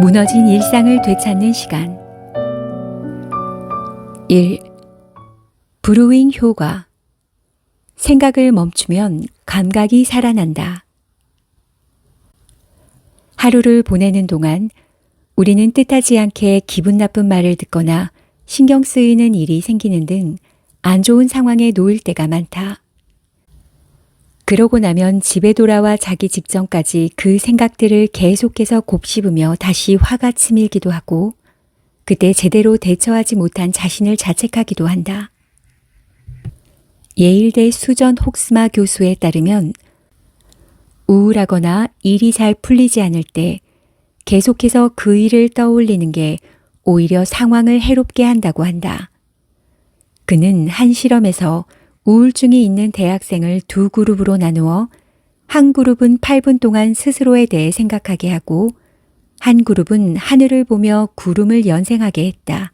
무너진 일상을 되찾는 시간. 1. 브루잉 효과. 생각을 멈추면 감각이 살아난다. 하루를 보내는 동안 우리는 뜻하지 않게 기분 나쁜 말을 듣거나 신경 쓰이는 일이 생기는 등 안 좋은 상황에 놓일 때가 많다. 그러고 나면 집에 돌아와 자기 직전까지 그 생각들을 계속해서 곱씹으며 다시 화가 치밀기도 하고 그때 제대로 대처하지 못한 자신을 자책하기도 한다. 예일대 수전 혹스마 교수에 따르면 우울하거나 일이 잘 풀리지 않을 때 계속해서 그 일을 떠올리는 게 오히려 상황을 해롭게 한다고 한다. 그는 한 실험에서 우울증이 있는 대학생을 두 그룹으로 나누어 한 그룹은 8분 동안 스스로에 대해 생각하게 하고 한 그룹은 하늘을 보며 구름을 연생하게 했다.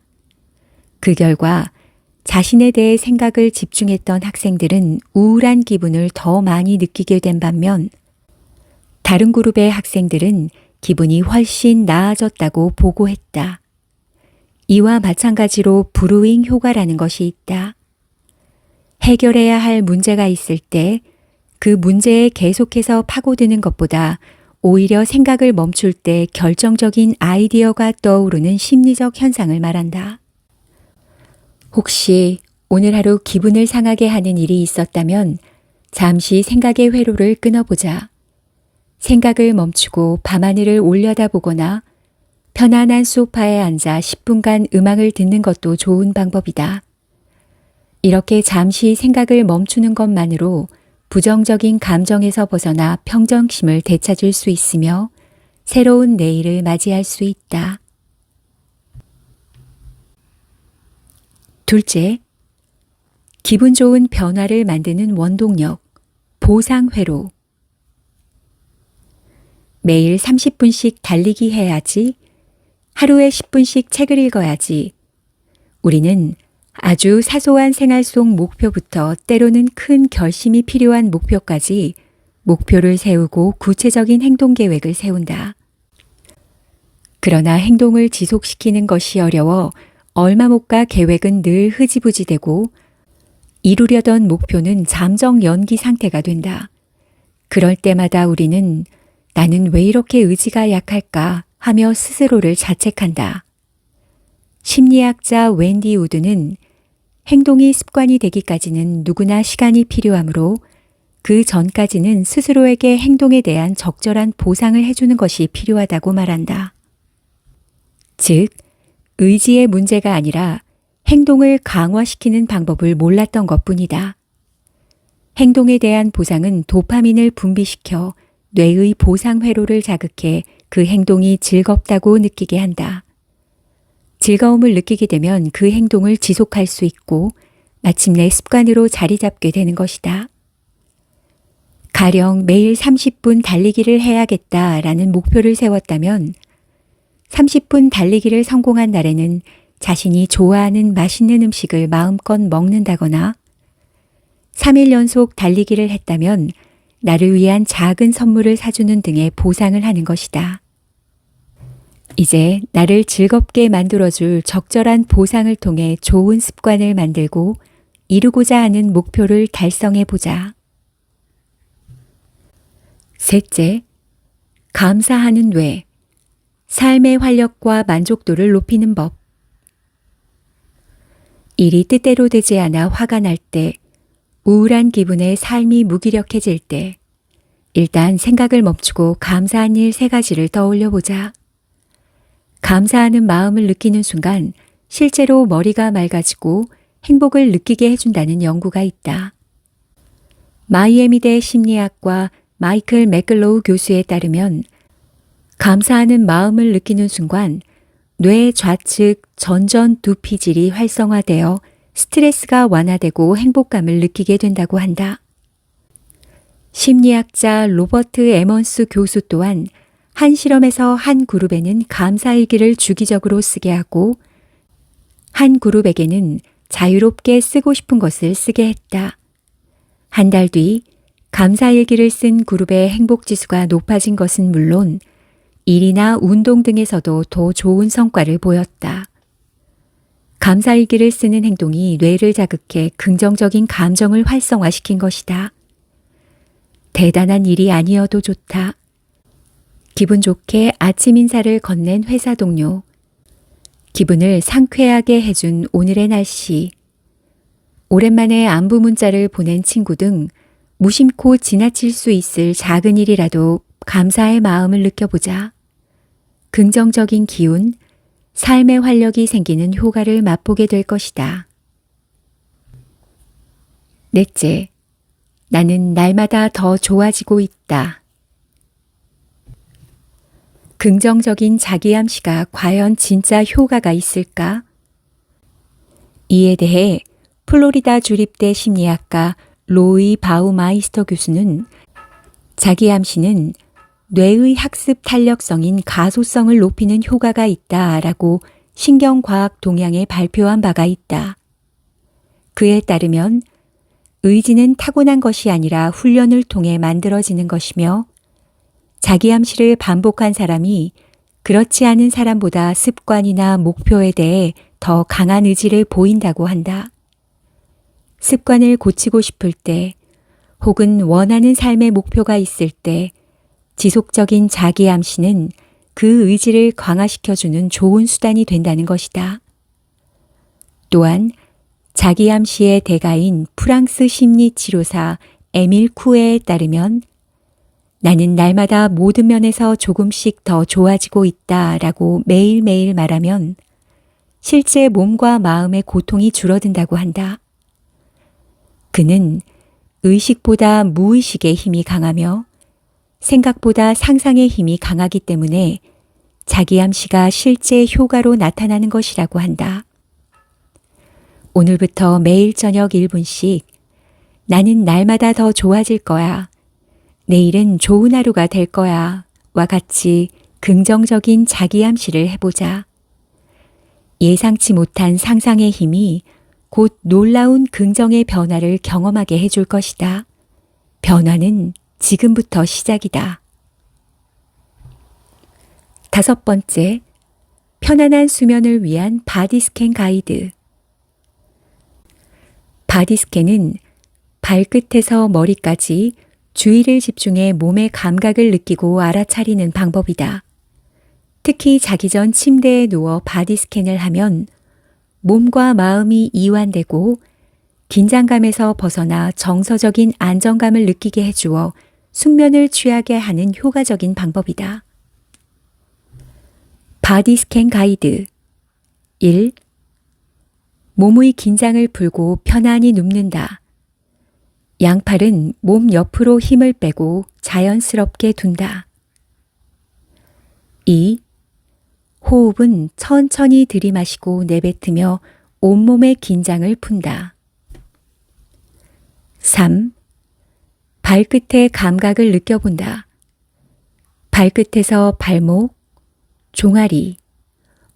그 결과 자신에 대해 생각을 집중했던 학생들은 우울한 기분을 더 많이 느끼게 된 반면 다른 그룹의 학생들은 기분이 훨씬 나아졌다고 보고했다. 이와 마찬가지로 브루잉 효과라는 것이 있다. 해결해야 할 문제가 있을 때 그 문제에 계속해서 파고드는 것보다 오히려 생각을 멈출 때 결정적인 아이디어가 떠오르는 심리적 현상을 말한다. 혹시 오늘 하루 기분을 상하게 하는 일이 있었다면 잠시 생각의 회로를 끊어보자. 생각을 멈추고 밤하늘을 올려다보거나 편안한 소파에 앉아 10분간 음악을 듣는 것도 좋은 방법이다. 이렇게 잠시 생각을 멈추는 것만으로 부정적인 감정에서 벗어나 평정심을 되찾을 수 있으며 새로운 내일을 맞이할 수 있다. 둘째, 기분 좋은 변화를 만드는 원동력, 보상회로. 매일 30분씩 달리기 해야지, 하루에 10분씩 책을 읽어야지. 우리는 아주 사소한 생활 속 목표부터 때로는 큰 결심이 필요한 목표까지 목표를 세우고 구체적인 행동 계획을 세운다. 그러나 행동을 지속시키는 것이 어려워 얼마 못 가 계획은 늘 흐지부지 되고 이루려던 목표는 잠정 연기 상태가 된다. 그럴 때마다 우리는 나는 왜 이렇게 의지가 약할까 하며 스스로를 자책한다. 심리학자 웬디 우드는 행동이 습관이 되기까지는 누구나 시간이 필요하므로 그 전까지는 스스로에게 행동에 대한 적절한 보상을 해주는 것이 필요하다고 말한다. 즉, 의지의 문제가 아니라 행동을 강화시키는 방법을 몰랐던 것 뿐이다. 행동에 대한 보상은 도파민을 분비시켜 뇌의 보상 회로를 자극해 그 행동이 즐겁다고 느끼게 한다. 즐거움을 느끼게 되면 그 행동을 지속할 수 있고 마침내 습관으로 자리 잡게 되는 것이다. 가령 매일 30분 달리기를 해야겠다라는 목표를 세웠다면 30분 달리기를 성공한 날에는 자신이 좋아하는 맛있는 음식을 마음껏 먹는다거나 3일 연속 달리기를 했다면 나를 위한 작은 선물을 사주는 등의 보상을 하는 것이다. 이제 나를 즐겁게 만들어줄 적절한 보상을 통해 좋은 습관을 만들고 이루고자 하는 목표를 달성해 보자. 셋째, 감사하는 뇌. 삶의 활력과 만족도를 높이는 법. 일이 뜻대로 되지 않아 화가 날 때, 우울한 기분에 삶이 무기력해질 때, 일단 생각을 멈추고 감사한 일 세 가지를 떠올려 보자. 감사하는 마음을 느끼는 순간 실제로 머리가 맑아지고 행복을 느끼게 해준다는 연구가 있다. 마이애미대 심리학과 마이클 맥글로우 교수에 따르면 감사하는 마음을 느끼는 순간 뇌 좌측 전전 두피질이 활성화되어 스트레스가 완화되고 행복감을 느끼게 된다고 한다. 심리학자 로버트 에먼스 교수 또한 한 실험에서 한 그룹에는 감사일기를 주기적으로 쓰게 하고 한 그룹에게는 자유롭게 쓰고 싶은 것을 쓰게 했다. 한 달 뒤 감사일기를 쓴 그룹의 행복 지수가 높아진 것은 물론 일이나 운동 등에서도 더 좋은 성과를 보였다. 감사일기를 쓰는 행동이 뇌를 자극해 긍정적인 감정을 활성화시킨 것이다. 대단한 일이 아니어도 좋다. 기분 좋게 아침 인사를 건넨 회사 동료. 기분을 상쾌하게 해준 오늘의 날씨. 오랜만에 안부 문자를 보낸 친구 등 무심코 지나칠 수 있을 작은 일이라도 감사의 마음을 느껴보자. 긍정적인 기운, 삶의 활력이 생기는 효과를 맛보게 될 것이다. 넷째, 나는 날마다 더 좋아지고 있다. 긍정적인 자기암시가 과연 진짜 효과가 있을까? 이에 대해 플로리다 주립대 심리학과 로이 바우마이스터 교수는 자기암시는 뇌의 학습 탄력성인 가소성을 높이는 효과가 있다라고 신경과학 동향에 발표한 바가 있다. 그에 따르면 의지는 타고난 것이 아니라 훈련을 통해 만들어지는 것이며 자기 암시를 반복한 사람이 그렇지 않은 사람보다 습관이나 목표에 대해 더 강한 의지를 보인다고 한다. 습관을 고치고 싶을 때 혹은 원하는 삶의 목표가 있을 때 지속적인 자기 암시는 그 의지를 강화시켜주는 좋은 수단이 된다는 것이다. 또한 자기 암시의 대가인 프랑스 심리 치료사 에밀 쿠에에 따르면 나는 날마다 모든 면에서 조금씩 더 좋아지고 있다 라고 매일매일 말하면 실제 몸과 마음의 고통이 줄어든다고 한다. 그는 의식보다 무의식의 힘이 강하며 생각보다 상상의 힘이 강하기 때문에 자기암시가 실제 효과로 나타나는 것이라고 한다. 오늘부터 매일 저녁 1분씩 나는 날마다 더 좋아질 거야. 내일은 좋은 하루가 될 거야. 와 같이 긍정적인 자기암시를 해보자. 예상치 못한 상상의 힘이 곧 놀라운 긍정의 변화를 경험하게 해줄 것이다. 변화는 지금부터 시작이다. 다섯 번째, 편안한 수면을 위한 바디스캔 가이드. 바디스캔은 발끝에서 머리까지 주의를 집중해 몸의 감각을 느끼고 알아차리는 방법이다. 특히 자기 전 침대에 누워 바디 스캔을 하면 몸과 마음이 이완되고 긴장감에서 벗어나 정서적인 안정감을 느끼게 해주어 숙면을 취하게 하는 효과적인 방법이다. 바디 스캔 가이드 1. 몸의 긴장을 풀고 편안히 눕는다. 양팔은 몸 옆으로 힘을 빼고 자연스럽게 둔다. 2. 호흡은 천천히 들이마시고 내뱉으며 온몸의 긴장을 푼다. 3. 발끝의 감각을 느껴본다. 발끝에서 발목, 종아리,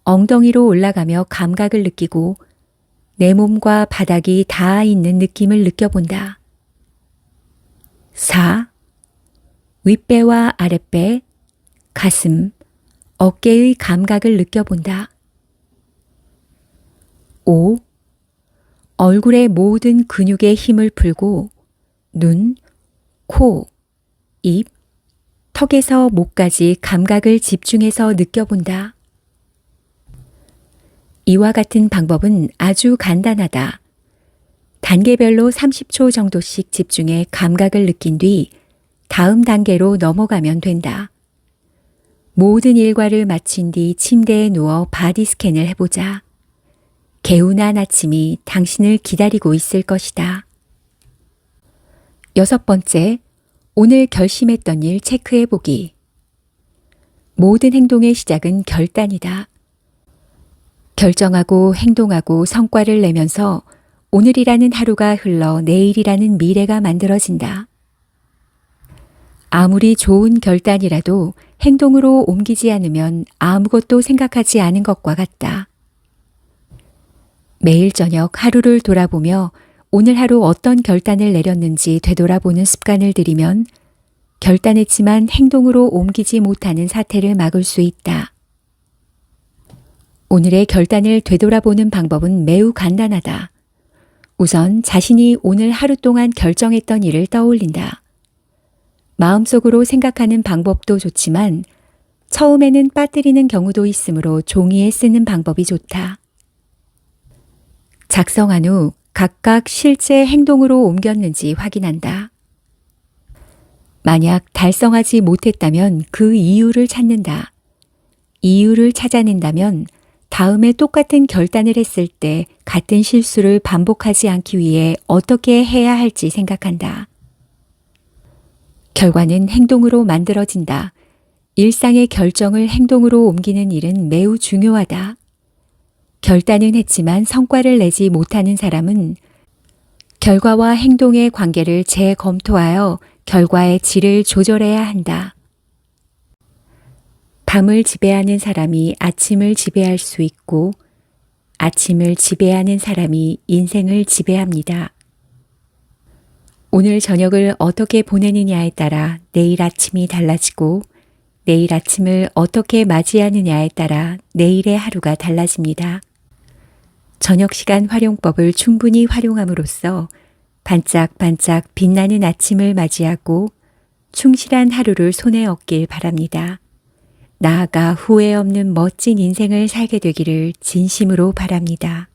엉덩이로 올라가며 감각을 느끼고 내 몸과 바닥이 닿아 있는 느낌을 느껴본다. 4. 윗배와 아랫배, 가슴, 어깨의 감각을 느껴본다. 5. 얼굴의 모든 근육의 힘을 풀고 눈, 코, 입, 턱에서 목까지 감각을 집중해서 느껴본다. 이와 같은 방법은 아주 간단하다. 단계별로 30초 정도씩 집중해 감각을 느낀 뒤 다음 단계로 넘어가면 된다. 모든 일과를 마친 뒤 침대에 누워 바디 스캔을 해보자. 개운한 아침이 당신을 기다리고 있을 것이다. 여섯 번째, 오늘 결심했던 일 체크해 보기. 모든 행동의 시작은 결단이다. 결정하고 행동하고 성과를 내면서 오늘이라는 하루가 흘러 내일이라는 미래가 만들어진다. 아무리 좋은 결단이라도 행동으로 옮기지 않으면 아무것도 생각하지 않은 것과 같다. 매일 저녁 하루를 돌아보며 오늘 하루 어떤 결단을 내렸는지 되돌아보는 습관을 들이면 결단했지만 행동으로 옮기지 못하는 사태를 막을 수 있다. 오늘의 결단을 되돌아보는 방법은 매우 간단하다. 우선 자신이 오늘 하루 동안 결정했던 일을 떠올린다. 마음속으로 생각하는 방법도 좋지만 처음에는 빠뜨리는 경우도 있으므로 종이에 쓰는 방법이 좋다. 작성한 후 각각 실제 행동으로 옮겼는지 확인한다. 만약 달성하지 못했다면 그 이유를 찾는다. 이유를 찾아낸다면 다음에 똑같은 결단을 했을 때 같은 실수를 반복하지 않기 위해 어떻게 해야 할지 생각한다. 결과는 행동으로 만들어진다. 일상의 결정을 행동으로 옮기는 일은 매우 중요하다. 결단은 했지만 성과를 내지 못하는 사람은 결과와 행동의 관계를 재검토하여 결과의 질을 조절해야 한다. 밤을 지배하는 사람이 아침을 지배할 수 있고 아침을 지배하는 사람이 인생을 지배합니다. 오늘 저녁을 어떻게 보내느냐에 따라 내일 아침이 달라지고 내일 아침을 어떻게 맞이하느냐에 따라 내일의 하루가 달라집니다. 저녁 시간 활용법을 충분히 활용함으로써 반짝반짝 빛나는 아침을 맞이하고 충실한 하루를 손에 얻길 바랍니다. 나아가 후회 없는 멋진 인생을 살게 되기를 진심으로 바랍니다.